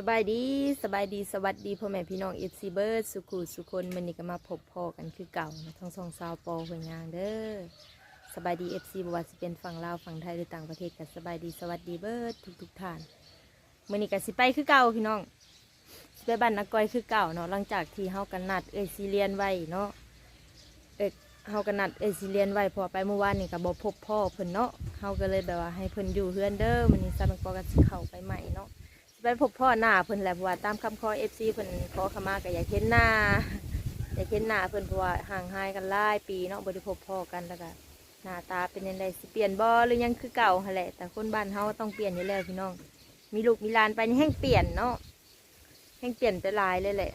สบายดีสบายดีสวัสดีพ่อแม่พี่น้องเอฟซีเบิร์ดสุขุสุคนมันนี่ก็มาพบพ่อกันคือเก่านะทั้งสองสาวปอหัวยางเด้อสบายดีเอฟซีบว่าสิเป็นฝั่งลาวฝั่งไทยหรือต่างประเทศกันสบายดีสวัสดีเบิร์ดทุกทุกท่านมันนี่ก็สิไปคือเก่าพี่น้องสิไปบ้านนักก้อยคือเก่าเนาะหลังจากที่เฮากันนัดเอซีเรียนไว้เนาะเอเฮากันนัดเอซีเรียนไว้พอไปเมื่อวานนี่ก็บ่พบพ่อเพิ่นเนาะเฮาก็เลยแบบว่าให้เพิ่นอยู่เฮือนเด้อมันนี่ซาเป็นปอกันสิเข้าไปใหม่เนาะ ไปพบพ่อหน้าเพิ่นแหละเพราะว่าตามคำขอเอฟซีเพิ่นขอขมาก็อยากเห็นหน้าอยากเห็นหน้าเพิ่นเพราะว่าห่างหายกันหลายปีเนาะบ่ได้พบพ่อกันแล้วก็หน้าตาเป็นยังไงสิเปลี่ยนบ่หรือยังคือเก่าหั่นแหละ แต่คนบ้านเฮาต้องเปลี่ยนอยู่แล้วพี่น้อง มีลูกมีหลานไปนี่แห่งเปลี่ยนเนาะแห่งเปลี่ยนไปหลายเลยแหละ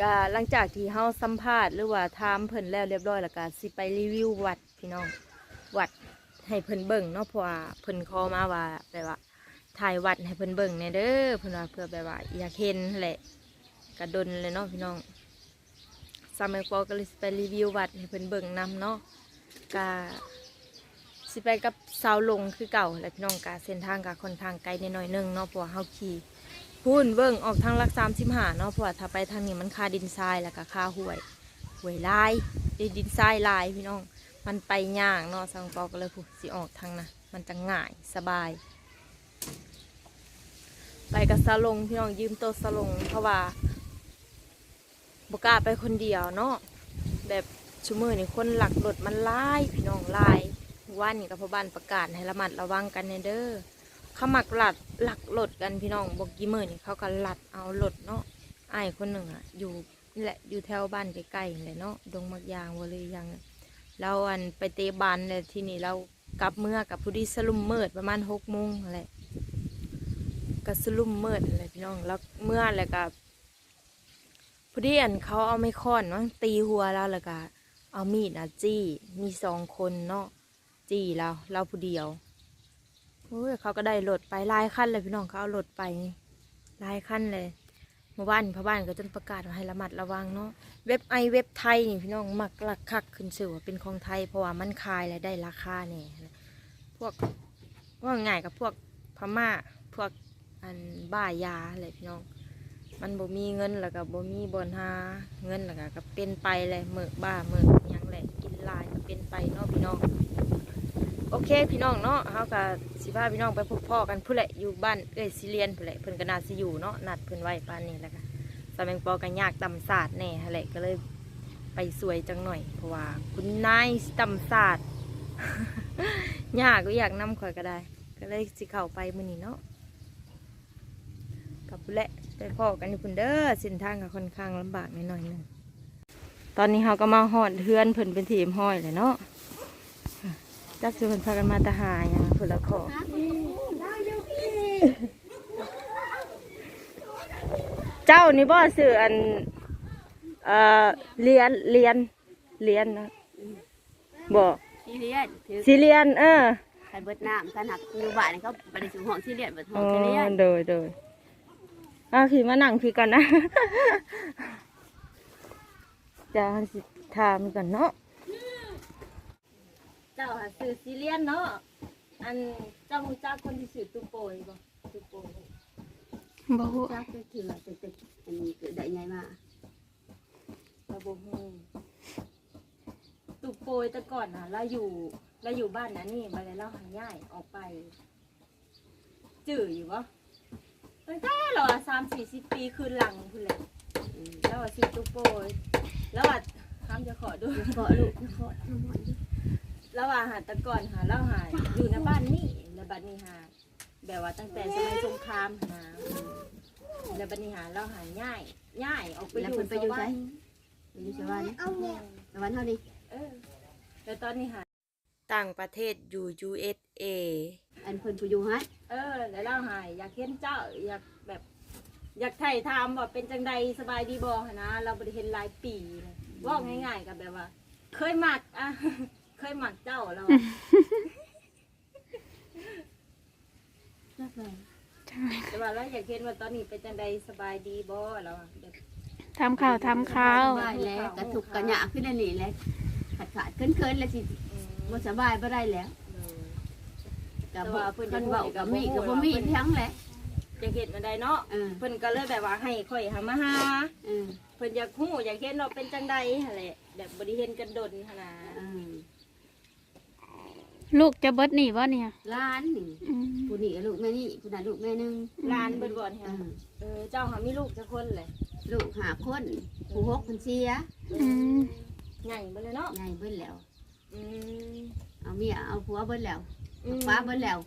ก็หลังจากที่เฮาสัมภาษณ์หรือว่าถามเพิ่นแล้วเรียบร้อยแล้วก็สิไปรีวิววัดพี่น้องวัดให้เพิ่นเบิ่งเนาะเพราะว่าเพิ่นขอมาว่าแบบว่า ถ่ายวัดให้เพิ่นเบิ่งแหน่เด้อเพิ่นว่าเพื่อแบบว่าอยากเห็นแหละกระดนเลยเนาะพี่น้องสามัยปอก็เลยสิไปรีวิววัดให้เพิ่นเบิ่งนำเนาะกาสิไปกับสาวลงคือเก่าและพี่น้องกาเส้นทางกาค่อนข้างไกลนิดหน่อยนึงเนาะเพราะว่าเฮาขี่พูนเบิ่งออกทางลักสามสิบห้าเนาะเพราะว่าถ้าไปทางนี้มันคาดินทรายแล้วก็คาห้วยห้วยลายดินทรายลายพี่น้องมันไปยากเนาะสามัยปอก็เลยพูดสิออกทางนะมันจะง่ายสบาย ไปกับซาลงพี่น้องยืมโต๊ะซาลงเพราะว่าบกล้าไปคนเดียวเนาะแบบชุมือนี่คนหลักรถมันลายพี่น้องลายว่านนี่กับพ่อบ้านประกาศให้ระมัดระวังกันเนเด้อเขามักหลัดหลักรถกันพี่น้องบอกกี่มือนี่เขาก็หลัดเอารถเนาะไอ้คนหนึ่งอะอยู่นี่แหละอยู่แถวบ้านใกล้ๆนี่แหละเนาะดงมักยางวเลยยังเราอันไปเตะบานเลยที่นี่เรากลับเมื่อกับผู้ดีสลุมเมิดประมาณหกโมงแหละ ก็สลุ่มเมิดอะไรพี่น้องแล้วเมื่อแล้วก็พอดีอันเขาเอาไม่ค้อนเนาะตีหัวเราแล้วก็เอามีดอะจี้มีสองคนเนาะจี้เราเราผู้เดียวโอ้ยเขาก็ได้รถไปลายขั้นเลยพี่น้องเขาเอารถไปลายขั้นเลยเมื่อวานพ่อบ้านก็จนประกาศว่าให้ระมัดระวังเนาะเว็บไอเว็บไทยนี่พี่น้องมักลักคักขึ้นชื่อว่าเป็นของไทยเพราะว่ามันขายและได้ราคาเนี่ยพวกว่าง่ายกับพวกพม่าพวก อันบ้ายาอะไรพี่น้อง มันบ่มีเงินแล้วก็บ่มีบนหาเงินแล้วก็ก็เป็นไปเลยเมือกบ้าเมือกยังแหละกินลายก็เป็นไปเนาะพี่น้อง โอเคพี่น้องเนาะเฮาก็สิพาพี่น้องไปพบพ่อกันผู้แหละอยู่บ้านเอ้ยสิเรียนผู้แหละเพิ่นก็น่าสิอยู่เนาะนัดเพิ่นไว้ปานนี้แหละค่ะสาแมงปอกันยากตำศาสตร์แน่แหละก็เลยไปสวยจังหน่อยเพราะว่า คุณนายตำศาสตร์ยากก็อยากนำข่อยก็ได้ ก็เลยสิเข้าไปมื้อนี้เนาะ ไปพ่อกันอยู่พุ่นเด้อเส้นทางก็ค่อนข้างลำบากนิดหน่อยหนึงตอนนี้เราก็มาหอดเฮือนเพิ่นเป็นทีมห้อยเลยเนาะจักสิเพิ่นพากันมาตะหาหยังเพิ่นละขอเจ้านี่บ่ซื้ออันเอ่อเรียนเรียนเรียนนะบ่ซีเรียสถือสิเรียนเออใครเบิดน้ำกันหักอยู่บ้านนี่เขาบริสุทธิ์ห้องซีเรียสเบิดห้ออ๋งอซีเรียสโดยโดย อะพี่มานั่งพี่ก่อนนะจะสิถามก่อนเนาะเจ้าหาสื่อซีเรียนเนาะอันเจ้ามูจ้าคนที่สื่อตุโปยบ่ตุโปยบ่ฮู้จ้าก็คือว่าจะจะอันนี้เกิดได้ไงมาระบบฮูตุโปยแต่ก่อนน่ะเราอยู่เราอยู่บ้านนะนี่มาเลยเราหาย่ายออกไปจื่ออยู่บ่ ตั้งแต่เราสามสี่สิบปีคืนหลังพุ่นเลยอืมแล้วว่าซื้อตุโปยแล้วว่าห้ามจะขอดูเกาะลูกเกาะน้ำมันอยู่แล้วว่าหาแตะก่อนหาแล้วหาอยู่ในบ้านนี่ในบ้านนี้หาแบบว่าตั้งแต่สมัยสงครามหาในบ้านนี้หาแล้วหาง่ายง่ายออกไปแล้วอยู่คนไปอยู่สไสวรรค์ไปอยู่สวรรค์สวรรค์เท่านี้เออแล้วตอนนี้หา ต่างประเทศอยู่ USA อันเพิ่นผู้อยู่ฮะเออแล้วเราหายอยากเห็นเจ้าอยากแบบ อยากไถ่ถามว่าเป็นจังใดสบายดีบ่หั้นนะเราบริเห็นหลายปีเลยว่าง่ายๆกับแบบว่า เคยหมักอะ เคยหมักเจ้าเราอะจักเลยแต่ว่าเราอยากเห็นว่าตอนนี้เป็นจังใดสบายดีบ่เราอะแบบ ทำข่าวทำข่าวสบายแล้วกระทุกกระหยาขึ้นอันนี้แหละขาดขาดเคินเคินๆแล้วสิอื มบ่สบายบ่ได้แล้วเออกับแต่บ่ว่าเพิ่นจะเพิ่นเว้าพูดกักับบบ่มีฮู้กับบ่ว่ามีเพิ่น ทั้งแหละอยากเห็นอันใดเนาะเออเพิ่นก็เลยแบบว่าให้ข่อยหามาหาเออเพิ่นอยากฮู้อยากเห็นว่าเป็นจังใดหั่นแหละแบบบ่ได้เห็นกันดนหั่นน่ะเออลูกจะเบิดหนีบ่เนี่ยร้านนี่อืมผู้นี่ก็ลูกแม่นี่ผู้นั้นลูกแม่หนึงร้านเบิดบ่เอเนี่ยอเออเจ้าหามีลูกจักคนเลยลูกหาคนผู้หกคนเสียอืมใหญ่เบ่เลยเนาะใหญ่เบิ้แล้ว อืมเอาเมียเอาผัวเบิ้แล้วอืมป้าเบิ้แล้ว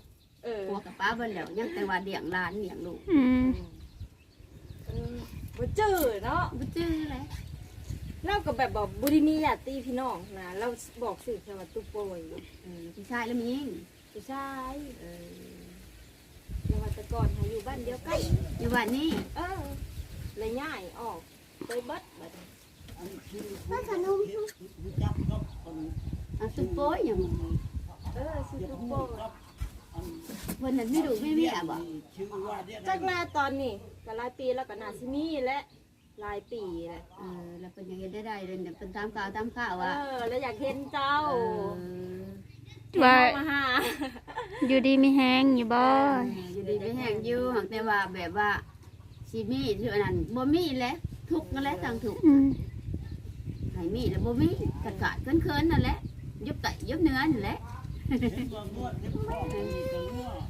เออผัวกับป้าเบิ้แล้วยังแต่ว่าเลี้ยงหลานเลี้ยงลูกอืมอืมบ่จื้อเนาะบ่จื้อเลยเราก็แบบบอกบุรีมีญาติพี่น้องนะเราบอกสื่อแค่ว่าตุ๊โปยเออผู้ชายแล้วมียิงผู้ชายเออเราว่าแต่ก่อนหาอยู่บ้านเดียวกันอยู่บ้านนี้เออเลยง่ายออกไปเบิดบัดนี้ป้าขนม เอาสุโป้ยอย่างเออสิตุ๊โปยเพิ่นนั้นไม่ดูไม่มีอะบ่จากหน้าตอนนี้ก็หลายปีแล้วก็น่าสิมีและหลายปีแหละเออแล้วเพิ่นยังเฮ็ดได้ได้เลยเนี่ยเพิ่นตามข่าวตามข่าวเอว่าอแล้วอยากเห็นเจ้าเออว่าเห็นเฮมาหาอยู่ดีมีแฮงอยู่บ่อยู่ดีไม่แห้งอยู่หักแต่ว่าแบบว่าสิมีอยู่อันนั้นบ่มีแหล้วทุกข์นั่นแหละทางทุกข์อืมให้มีแล้วบ่มีกะกะเคินๆนั่นแหละ ยุบไตยุบเนื้อนั่นแหละ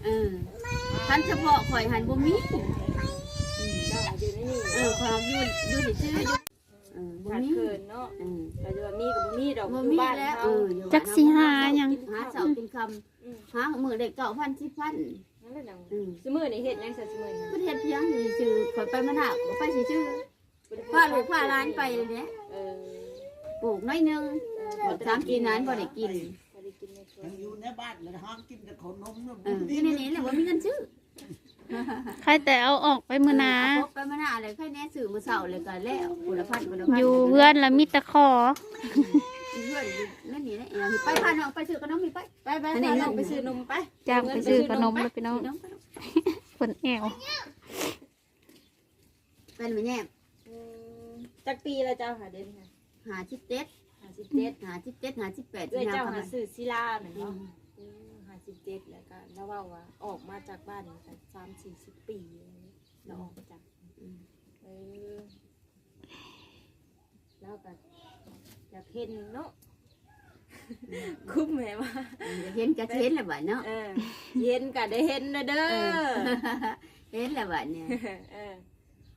เออท่านเฉพาะข่อยหันบ่มีเจ้าอยู่ในนี่เออความอยู่อยู่ซื่อๆอยู่เออบ่ขาดมีเขินเนาะเออแต่จะว่ามีกับบ่มีดอกบ่อยู่มีบ้านแล้วเฮาเอออยู่จักสิหาหยัง หาเสากินคำอืมหามื้อได้9,000 10,000นั่นแหละดังอืมสมือนี่เฮ็ดหยังซะสมือนี่ประเทศเพียงอยู่ซื่อข่อยไปมาหน้าก็ไปซื่อๆพาลูกพาหลานไปเลยเนี่ยเออปลูกน้อยหนึง หมดสามกินนั้นบ่ได้กินบ่ได้กินในสวนยังอยู่ในบ้านเลยห้ามกินแต่ขนมนะเออที่ในนี้แหละว่ามีเงินซื้อใครแต่เอาออกไปมื้อนาเอพกไปมาหน้าเลยแค่แน่ซื้อมื้อเช้าเลยก็แล้วคนละพันคนละพันอยู่เพื่อนละมิตรขอเพื่อนอยู่นั่นนี่แหละเออไปพาน้องไปซื้อขนมมีไปไปไปอันนี้พาเงินน้องไปซื้อนมไปจ้างไปซื้อขนมเลยพี่น้องซื้อน้องไปฝนแอวเป็นมาแย่อืมจักปีแล้วเจ้าหาเด่นค่ะหาชิปเต็ดหา สิบเจ็ดหาชิปเต็ดหาชิปแปดเอ้ยเจ้าเข้หาซื้อศิลาหน่อยอืเนาะมอืมหาสิบเจ็ดแล้วก็แล้วว่าว่าออกมาจากบ้านนี่กันสามสี่สิบปีแล้วออกมาจากอืมเออแล้วก็อยากเห็นเนาะคุ้มไหมว่าเห็นกระเห็นแหละบ่เนาะเออเห็นก็ได้เห็นนะเด้อเห็นแหละบ่เนี่ย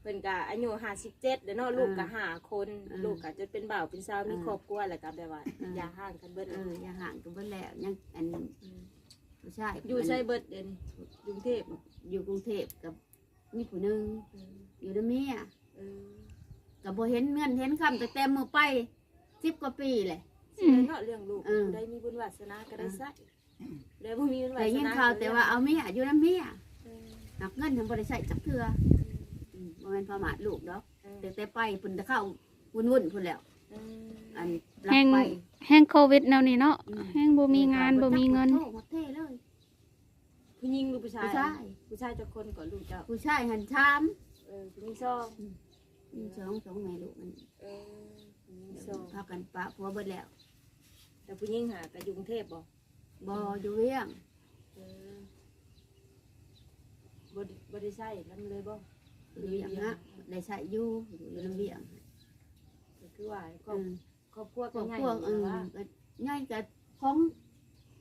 เออเป็นกะอายุห้าสิบเจ็ดเด้อเนาะลูกกะอ่าห้าคนอ่าลูกกะจนเป็นบ่าวเป็นสาวมีอ่าครอบครัวแล้วก็แบบว่าอ่าอย่าห่างกันเบิดเอเลยออย่าห่างกันเบิดแล้วยังอันมผู้ชายอยู่ใช่เบิดเด่นกรุงเทพอยู่กรุงเทพกับมีผู้หนึงอืมอยู่นำเมียเออก็บ่เห็นเงินเห็นคำแต่แต่มือไป10กว่าปีเลยสิเนาะเรื่องลูกเออได้มีบุญวาสนาก็ได้ใส่ได้บ่มีบุญวาแต่สยินนาข่าวแต่ว่าเอาเมียอยู่น้ำเมียเออ หักเงินทำบริษัทจักเทืออืม บ่แม่นประมาทลูกดอกเออแต่แต่ไปพุ่นจะเข้าวุ่นวุ่นๆพุ่นแล้วเอออันรับแห่งไป แห่งโควิดแนวนี้เนาะอืม แห่งบ่มีงานบ่มีเงิน โอ้หมดเท่เลยผู้หญิงหรือผู้ชาย ผู้ชายผู้ชายจะคนก่อนลูกเจ้าผู้ชายหันชามเออผู้หญิงซองมีสองสองแม่ลูกมันเออผู้หญิงซองพากันปะผัวเบิดแล้วแต่ผู้หญิงหาแต่อยู่กรุงเทพบ่บ่อยู่เวียงเออบ่ได้บ่ได้ใช้นํเลยบ่ อยู่เวียงฮะได้ใช้อยู่อยู่น้ำเวียงก็คือว่าครออืบมครอบครัวพก็วกง่ายพวกอเอยู่อว่าก็ง่ายกับของ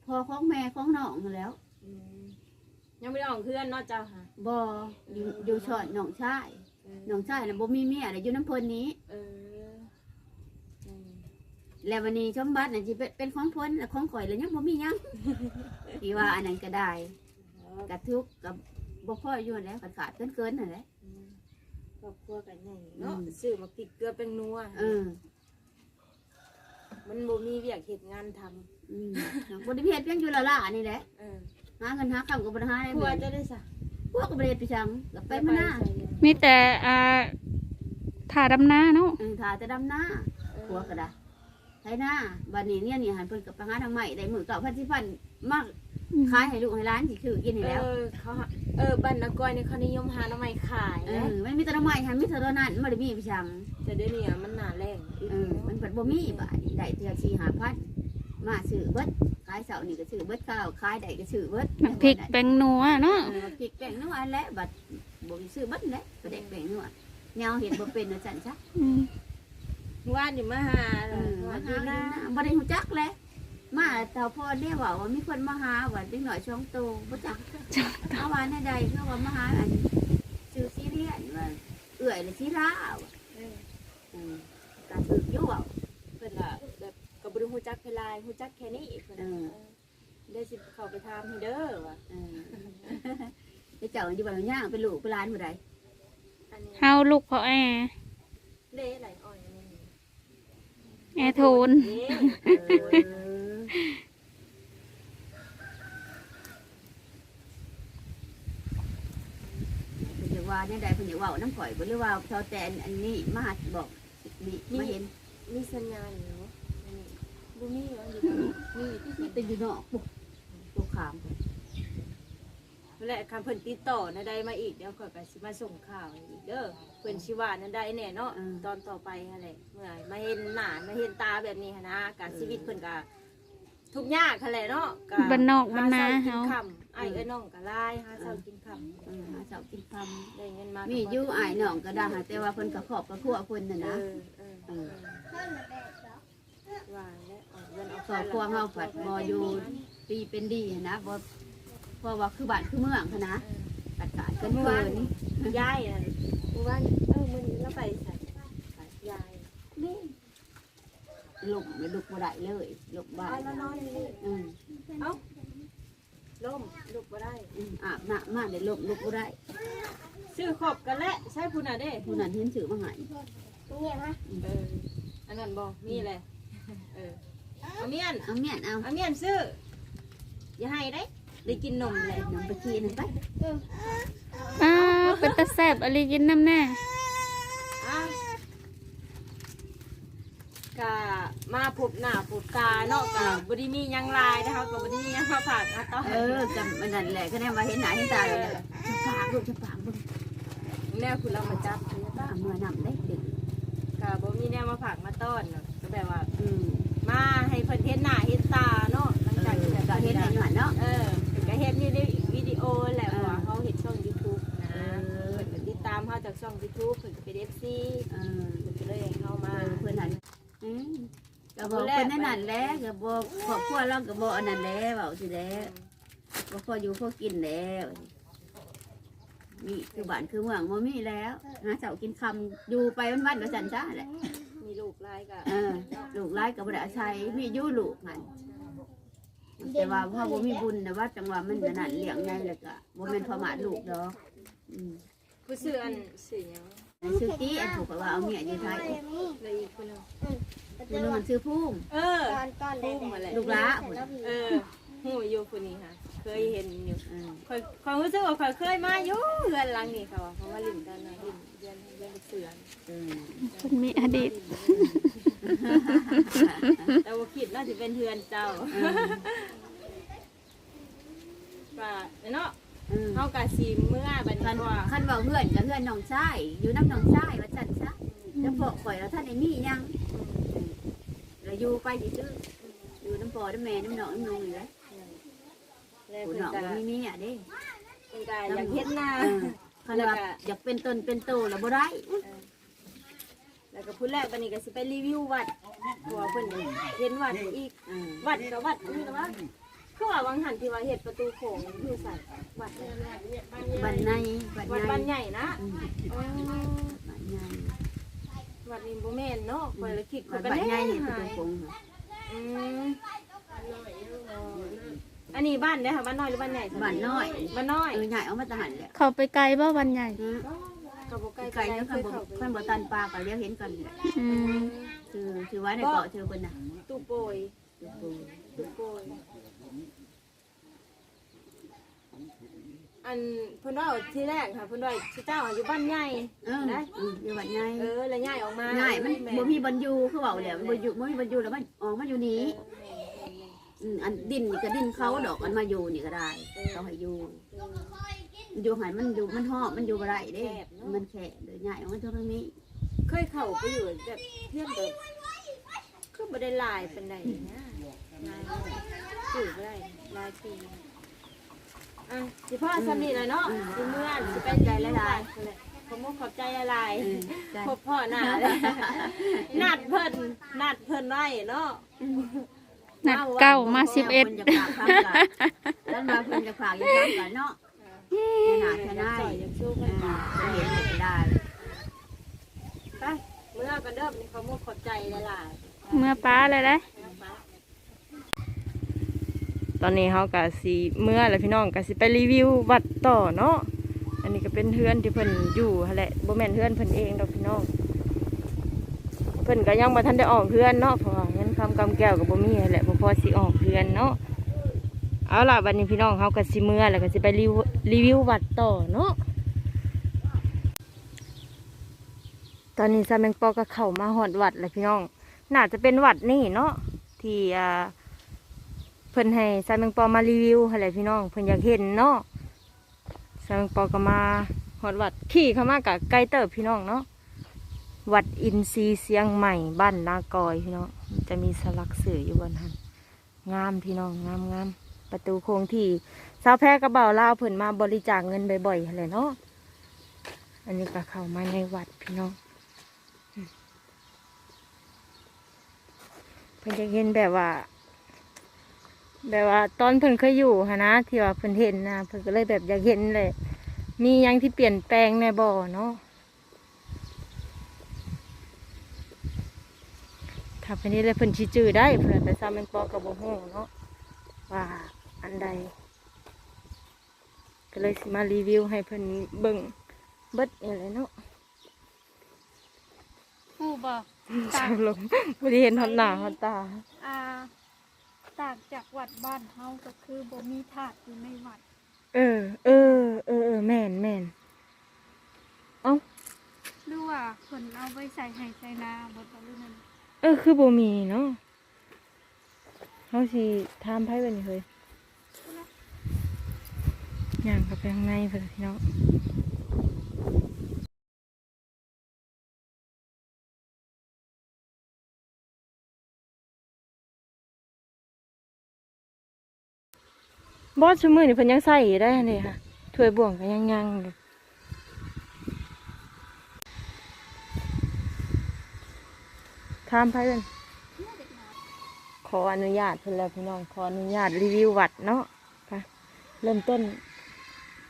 พ่อของแม่ของน้องนั่นแหล้วอืมยังไม่ได้ออกเพื่อนเนาะเจ้าค่ะบ่อยู่อยู่ชอดน้องชายเออน้องชายน่ะบ่มีเมียน่ะอยู่น้ำเพิ่นนี้ เอออืมแล้ววันนี้ชมบัตรน่ะสิเป็นเป็นของเพิ่นแล้วของข่อยแล้วยังบ่มีหยังที่ว่าอันนั้นก็ได้อ๋อกระทุกข์กับบ่พออยู่นั่นแหล้วขาดขาดเกินๆนั่นแหละอืม ครอบครัวกันใหญ่เนาะอืม ซื้อมาติดเกลือเป็นนัวเออมันบ่มีเวียกเฮ็ดงานทำอืมบ่ได้เฮ็ดเพียงอยู่ละล่ะนี่แหละเออหาเงินหาคำก็บ่ได้หาได้ผัวเบิดจะได้ซะพวกก็บ่ได้เฮ็ดไปจังก็ไปมาหน้ามีแต่อ่าถ่าดำนาเนาะเออถ้าจะดำหน้าพวกก็ได้ไถหน้าบัดนี้เนี่ยนี่หันเพิ่นก็ไปหาทางใหม่ได้มื้อ9,000 10,000 มากอืมขายให้ลูกให้หลานสิคือกินนี่แล้วเออเขาหาเออบ้านนากอยนี่เขานิยมหาหน่อไม้ขายเอนะอมันมีแต่ละใหม่หันมีแต่ละนั้นมันบ่ได้มีไปจังแต่เดี๋ยวนี้อะมันหนาแรงเออมันเปิดบ่มีบาทนี่ได้เทือสี่หาพันมาซื้อเบิดขายเสาร์นี่ก็ซื้อเบิดข้าวขายได้ก็ซื้อเบิดน้ำพริกแป้งนัวเนาะเออพริกแป้งนัวอันและบัดบ่มีซื้อบัดแหละประเด็กแปลงนัวแนวเห็ดบ่เป็นว่าซั่นซะอืมว่านอยู่มาหาเอเอออมาว่าอหายู่หน้าบ่ได้ฮู้จักเลย มาแต่พอได้ว่าว่ามีคนมาหาว่าเด็กน้อยช่องโตบ่จักเอาว่าในใดเขาว่ามาหาอันชื่อซีเรียสว่าเอื้อยเลยสิลาว่ะเอออืมก็ถึกอยู่ว่าเพิ่นล่ะแบบก็บ่ได้ฮู้จักเพลายฮู้จักแค่นี้เพิ่นเอน่ะอเออได้สิเข้าไปถามให้เด้อว่าเออไอ้เจ้าอยู่บ้านย่างเป็นลูกเป็นหลานผู้ใดอันนี้เฮาลูกพ่อแอเล่ไหลอ่อยอันนี้แอโทน เด้เอ เพิ่นอยากว่าเนี่ยใดเพิ่นอยากว่าน้ำข่อยบ่หรือว่าเท่าแต่อันนี้มาบอกนี่มาเห็นมีสัญญาณอยู่เนาะอันนี้บ่มีเหรออยู่มีที่นี่เป็นอยู่เนอกปุ๊บตัวขามนั่นแหละคำเพิ่นติดต่อนะได้มาอีกเดี๋ยวข่อยก็สิมาส่งข่าวให้อีกเด้อเพิ่นสิว่านั่นได้แน่เนาะตอนต่อไปหั่นแหละเมื่อมาเห็นหน้ามาเห็นตาแบบนี้หันนะการชีวิตเพิ่นก็ ทุกข์ยากหั่นแหละเนาะก็บ้านนอกบ้านนาหเฮาช้กินค่ำไอ้เอ้ยน้องก็ลายหาเช้ากินค่ำเออหาเสากินคได้เงินมาำมีมีอยู่อ้ายน้องก็ได้หาแต่ว่าเพิ่นก็ขอบกับครัวเพิ่นน่ะเอนะอเออเออว่าแล้วเอาเงินเอาครอบครัวเฮาผัดบ่อยู่ปีเป็นดีนะบ่เพราะว่าคือบ้านคือเมืองหั้นนะกัดกาดเกินเกินยายน่ะเมื่อวานเออมื้อนี้เราไปใส่ยายนี่ ลุกไม่ลุกบ่ได้เลยลุกบ้าเอานแล้วนอนอยู่นี่อืมเอ้าล่มลุกบ่ได้อืมอาบน้ำมาได้ลุกลุกบ่ได้ซื้อขอบกันแล้วใช่ผู้น่ะเด้ผู้นั้นเห็นชื่อมาใหายเอออันนั้นบ่มีแหละเออเอาเมียนเอาเมียนเอาเอาเมียนซื้ออย่าให้ได้ได้กินนมแหละน้ำไปขี้นั่นไป อ้าวเป็นตาแซ่บอะไรกินน้ำแน่ อะ กะมาพบหน้าพบตาเนาะกะบ่ได้มีหยังหลายนะคะก็บ่ได้มีหยังมาฝากมาต้อนเออจำมันนั่นแหละก็แน่ว่าเห็นหน้าเห็นตาเลยจะปากลูกจะปากเบิ่งแนวคุณเรามาจับป้าเมื่อนำได้เด็กกะบ่มีแนวมาฝากมาต้อนเนาะก็แบบว่าอืมมาให้เพิ่นเห็นหน้าเห็นตา บอกเพื่อนนั่นนั่นแหละก็บอกครอบครัวเราก็บอกอันนั้นแหละเบาสิแล้วบ่พออยู่พอกินแล้วมีคือบ้านคือเมืองบ่มีแล้วหาเสากินคำอยู่ไปวันๆก็สั่นซะแหละมีลูกหลายก็เออลูกหลายก็บ่ได้อาศัยมีอยู่ลูกหั่นแต่ว่าพ่อบ่มีบุญนะว่าจังหวะมันนั่นเลี้ยงใหญ่แล้วก็บ่แม่นพ่อมาดลูกดอกอืม ผู้ซื้ออันซื้อหยังอันซื้อตีอันถูกว่าเอาเมียอยู่ไทย เลยอีกคนหนึง อยู่นู่นซื้อพุ่ม เออพุ่มมาแหละลูกหล้าพุ่นเออหูอยู่คนนี้ค่ะ เคยเห็นอยู่เออคอยคอยรู้สึกว่าคอยเคยมาอยู่เรือนหลังนี่เขาว่าเพราะว่าลินตอนนั้นลินเรียนเรียนเสือนเออคนมีอดีตแต่ว่าคิดน่าจะเป็นเทือนเจ้าว่าเนาะเออเขากะสีเมื่อบัดคันี้นว่าคันเว้าเฮือนกับเฮือนน้องชายอยู่น้ำน้องชายว่าซั่นซะจะพอข่อยแล้วท่านไอ้นี่ยัง แล้วอยู่ไปซื่อๆอยู่น้ำพ่อน้ำแม่น้ำน้องน้ำนุ่งนี่แหละแล้วผู้เพิ่นน้องกะบ่มีเมียเด้เพิ่นกะอยากเฮ็ดหน้าเออคันว่าอยากเป็นตนเป็นโตแล้วบ่ได้แล้วก็พูดแรกบัดนี้ก็สิไปรีวิววัดหัวาเพิ่นเห็นวัดอีก เออวัดกับวัดนี่นะว่าคือว่าวังหันที่ว่าเฮ็ดประตูโขงอยู่ใส่วัดเนี่ยบ้านในบ้านวัดในบ้านใหญ่นะอืม อ๋อ บ้านใหญ่ วัดนี้บ่แม่นเนาะข่อยละคิดบ้าข่อนยก็บ้านแน่ใหญ่นี่ประหาตูยกงค่ะอืมอันนี้บ้านเด้อค่ะบ้านน้อยหรือบ้านใหญ่บ้านน้อยบ้านน้อยเออใหญ่เอามาตะหันแหละเขาไปไกลบ่วันใหญ่อืมก็บ่ใกล้ไก่ปานใดแล้วเคคันยบ่เข้าไปคันบ่ตันปลาก็เลี้ยงเห็นกันนี่แหละอืมคือคือไว้ในเกาะเธอคนน่ะ ตู้โปยตู้โปย อันเพิ่นว่าที่แรกค่ะเพิ่นว่าชื่อเจ้าอยู่บ้านใหญ่เออนะอืมอยู่บ้านใหญ่เออแล้วใหญ่ออกมาใหญ่มันแบ่มีบรรยูคือเว้าแล้วบ่อยู่บ่มีบรรยูแล้วมันออกมาอยู่นี้อืมอันดินนี่ก็ดินเขาดอกอันมาอยู่นี่ก็ได้เขาให้อยู่อยู่หันมันอยู่มันหอบมันอยู่บ่ได้เด้ มันแค่เดี๋ยวใหญ่ออกมาเท่านี้เคยเข้าไปอยู่แบบเพื่อนแบบคือบ่ได้หลายปานใดนะหลายสื่อบ่ได้หลายปี อะสิพ่อสำนีเลยเนาะสิเมื่อนสิไปใจละลายผมมุกขอบใจละลายเออจ้ะพบพ่อหน้าเลยนัดเพิ่นนัดเพิ่นไว้เนาะนัดเก้ามาสิบเอ็ดพิ่นจะฝากคำกันแล้วมาเพิ่นจะฝากอยู่คำกันเนาะไม่น่าจะได้จ่อยอยากสู้เอเพิ่นอจะเห็นจะได้ไปเมื่อกันเด้อนี่เขามุกขอบใจละลายเมื่อป้าเลยได้ ตอนนี้เขากะสิเมื่อแล้วพี่น้องกะสิไปรีวิววัดต่อเนาะอันนี้ก็เป็นเฮือนที่เพิ่นอยู่แหละบ่แม่นเฮือนเพิ่นเองดอกพี่น้องเพิ่นก็ยังบ่ทันได้ออกเฮือนเนาะเพราะเงินคำกำแก้วก็บ่มีหั่นแหละบ่พอสิออกเฮือนเนาะเอาล่ะบัดนี้พี่น้องเขาก็สิเมื่อแล้วก็สิไปรีวิวรีวิววัดต่อเนาะตอนนี้ซาแมงปอก็เข้ามาฮอดวัดแล้วพี่น้อง น่าจะเป็นวัดนี่เนาะที่อ่า เพิ่นให้ซาเมงปอมารีวิวอะไรพี่น้องเพิ่นอยากเห็นเนาะซาเมงปอก็มาฮอดวัดขี่เข้ามากับไกลเติบพี่น้องเนาะวัดอินซีเสียงใหม่บ้านนากอยพี่น้องจะมีสลักเสืออยู่บนหันงามพี่น้องงามงามประตูโค้งที่สาวแพรกระเบาลาวเพิ่นมาบริจาคเงินบ่อยๆอะไรเนาะอันนี้ก็เข้ามาในวัดพี่น้องเพิ่นจะเห็นแบบว่า แบบว่า ตอนเพิ่นเคยอยู่หนนะที่ว่าเพิ่นเห็นนะเพิ่นก็เลยแบบอยากเห็นเลย มีหยังที่เปลี่ยนแปลงในบ่อเนาะถ้าเพิ่นนี้เลยเพิ่นชี้จื้อได้เพิ่นแต่ซ้ำแมงปอกับบ่ฮู้เนาะว่าอันใด ก็เลยสิมารีวิวให้เพิ่นเบิ่งเบิดนี่แหละเนาะผู้บอกสาวลงบ่ได้เห็นฮอดหน้าฮอดตา อ่า ต่างจากวัดบ้านเฮาก็คือบ่มีถาดอยู่ในวัด เออ เออ เออเออแม่นแม่นเอ้าหรือว่าเพิ่นเอาไว้ใส่ให้ใส่นาบ่ตะลึงนั่นเออ คือบ่มีเนาะเขาสิถามไพ่เป็นเฮ้ยย่างกับไปข้างในเพื่อนพี่น้อง บอสชั่มือนี่เพิ่นยังใส่ได้เลยค่ะถ้วยบ่วงก็ยังยังอยู่ถามไพ่เป็นขออนุญาตเพื่อนแล้วพี่น้องขออนุญาตรีวิววัดเนาะค่ะเริ่มต้น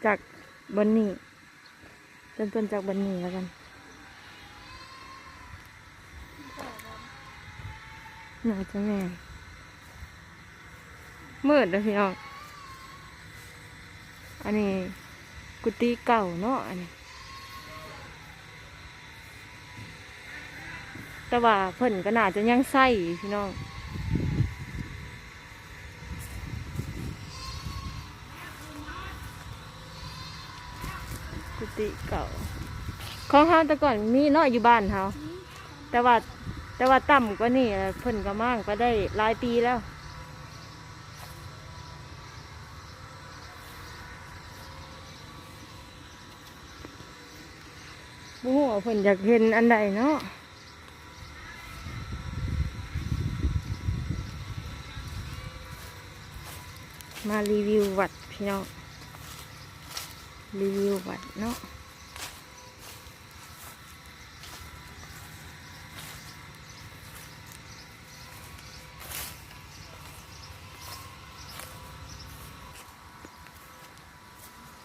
จากบันนี้เริ่มต้นจากบันนี้แล้วกันน่าจะแม่มืดเลยพี่น้อง อันนี้กุฏิเก่าเนาะอันนี้ แต่ว่าเพิ่นก็น่าจะยังใส่พี่น้องกุฏิเก่า ของเฮาแต่ก่อนมีเนาะอยู่บ้านเฮาแต่ว่าแต่ว่าต่ำกว่านี่เพิ่นก็มั่งก็ได้หลายปีแล้ว บ่ฮู้ว่า เพิ่นอยากเห็นอันใดเนาะมารีวิววัดพี่น้องรีวิววัดเนาะ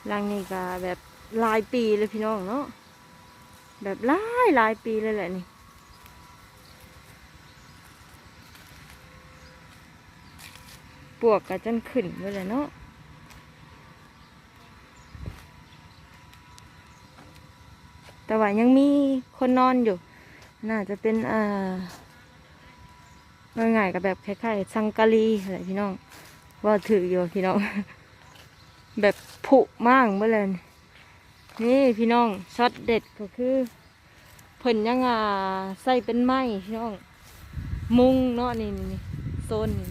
หลังนี้ก็แบบหลายปีเลยพี่น้องเนาะ แบบหลายหลายปีเลยแหละนี่ปวกก็จนขึ้นไปเลยเนาะแต่ว่ายังมีคนนอนอยู่ น่าจะเป็นอ่าง่ายๆกับแบบคล้ายๆสังกะรีอะไรพี่น้อง ว่าถืออยู่พี่น้อง แบบผุมากเมื่อเลย นี่พี่น้องช็อตเด็ดก็คือเพิ่นยังอ่าใส่เป็นไม้พี่น้อง มุงเนาะนี่นี่โซนนี่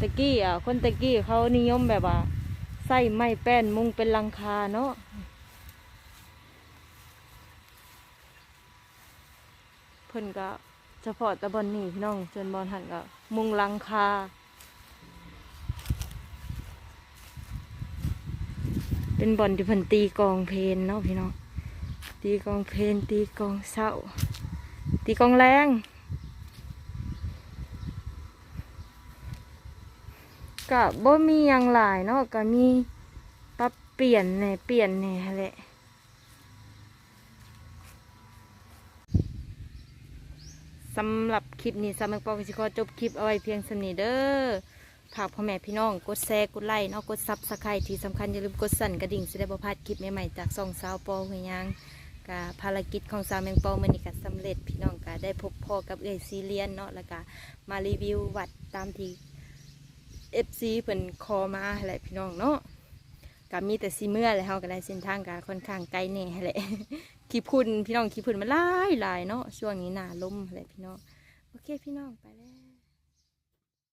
ตะกี้อะคนตะกี้เขานิยมแบบว่าใส่ไม้แป้นมุงเป็นลังคาเนาะเพิ่นก็เฉพาะตะบอนนี่พี่น้องจนบอนหันก็มุงลังคา เป็นบอลที่เพิ่นตีกองเพลนเนาะพี่น้องตีกองเพลนตีกองเศร้า ตีกองแรงก็บ่มีหยังหลายเนาะก็มีปรับเปลี่ยนแหน่ยเปลี่ยนแหน่หั้นแหละสำหรับคลิปนี้สำหรับปอกสิขอจบคลิปเอาไว้เพียงสำนี้เด้อ ฝากพ่อแม่พี่น้องกดแชร์กดไลค์เนาะกดซับสไครต์ที่สำคัญอย่าลืมกดสั่นกระดิ่งสิได้บ่พลาดคลิปใหม่ๆจากซองสาวปอหัวยางกะภารกิจของสาวแมงปอมันนี่ก็สำเร็จพี่น้องก็ได้พบพ่อกับเอ้ยซีเรียนเนาะแล้วก็มารีวิววัดตามที่ FC เพิ่นคอมาแหละพี่น้องเนาะก็มีแต่ซีเมื่อแล้วเฮาก็ได้เส้นทางก็ค่อนข้างไกลแน่แหละขี้พุ่นพี่น้องขี้พุ่นมันหลายหลายเนาะช่วงนี้หนาลมอะไรพี่น้องโอเคพี่น้องไปแล้ว